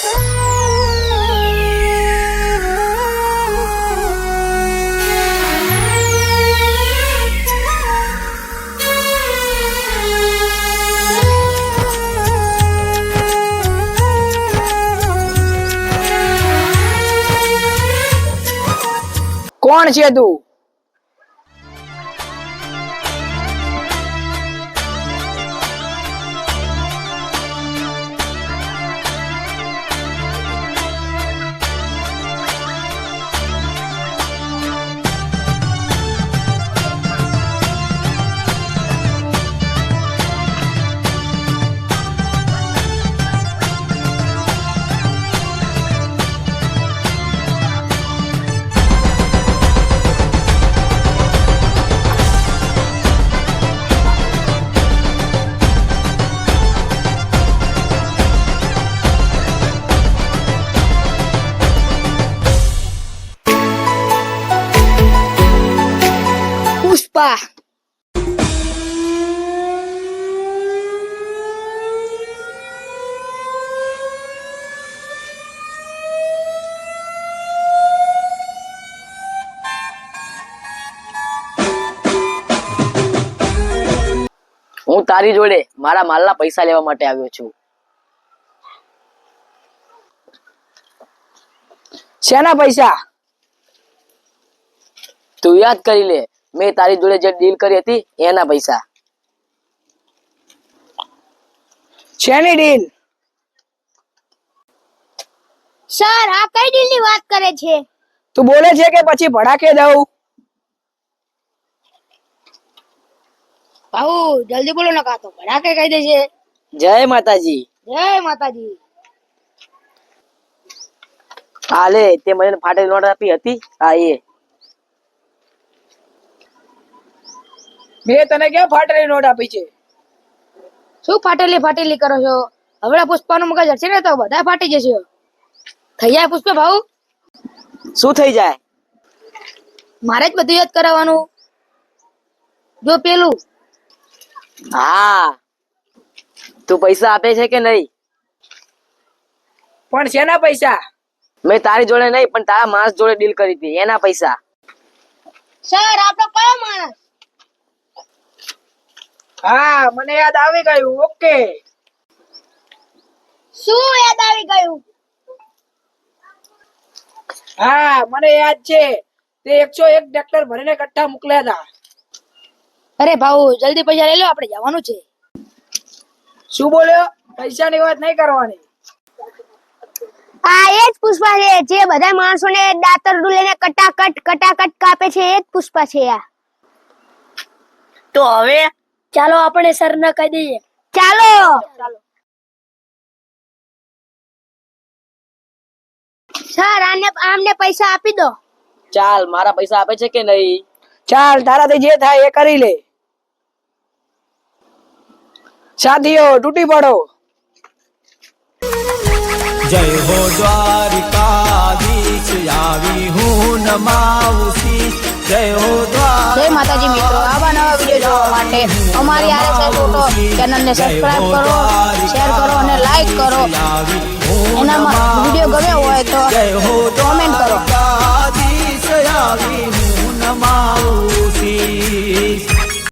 કોણ છે તું? પુષ્પા હું તારી જોડે મારા માલના પૈસા લેવા માટે આવ્યો છું. શેના પૈસા? તું યાદ કરી લે. મેં તારી જોડે જે ડીલ કરી હતી એના પૈસા. શેની ડીલ સર આ કઈ ડીલની વાત કરે છે? તું બોલે છે કે પછી ભડાકે દઉં? ભાઉ જલ્દી બોલો નકા તો ભડાકે કહી દેશે જય માતાજી. જય માતાજી. હાલે તે મને ફાટેલી નોટ આપી હતી. હા એ. મેં તને ક્યાં ફાટેલી નોટ આપી છે? શું ફાટેલી ફાટેલી કરો છો? હવે પુષ્પાનું મગજ હશે ને તો બધા ફાટી જશે. થઈ જાય પુષ્પા ભાઉ? શું થઈ જાય? મારે જ બધું યાદ કરાવવાનું. જો પેલું. હા. તું પૈસા આપે છે કે નહીં? પણ શેના પૈસા? મેં તારી જોડે નહીં પણ તારા માણસ જોડે ડીલ કરી હતી. એના પૈસા. સર આપણો કયો માણસ? હા મને યાદ આવી ગયું ઓકે. શું યાદ આવી ગયું? હા મને યાદ છે. તે એકસો એક ટ્રેક્ટર ભરીને કટ્ટા મોકલ્યા હતા. અરે ભાઉ જલ્દી પૈસા લઈ લો આપણે જવાનું છે. શું બોલ્યો? પૈસાની વાત નહીં કરવાની. આ એ જ પુષ્પા છે. જે બધા માણસોને દાતરડું લઈને કટાકટ કટાકટ કાપે છે એ જ પુષ્પા છે આ. તો હવે ચાલો આપણે સર ને કહી દઈએ. ચાલો. સર આને આમને પૈસા આપી દો. ચાલ મારા પૈસા આપે છે કે નહીં? ચાલ તારાથી જે થાય એ કરી લે. સાથીઓ તૂટી પડો. જય હો દ્વારિકાધીશ આવી હું નમાવુસી જય હો જય માતાજી મિત્રો આવા જોવા અમારી આરએસએસ ફોટો ચેનલને સબસ્ક્રાઇબ કરો શેર કરો અને લાઈક કરો. એનામાં વીડિયો ગમ્યો હોય તો કોમેન્ટ કરો.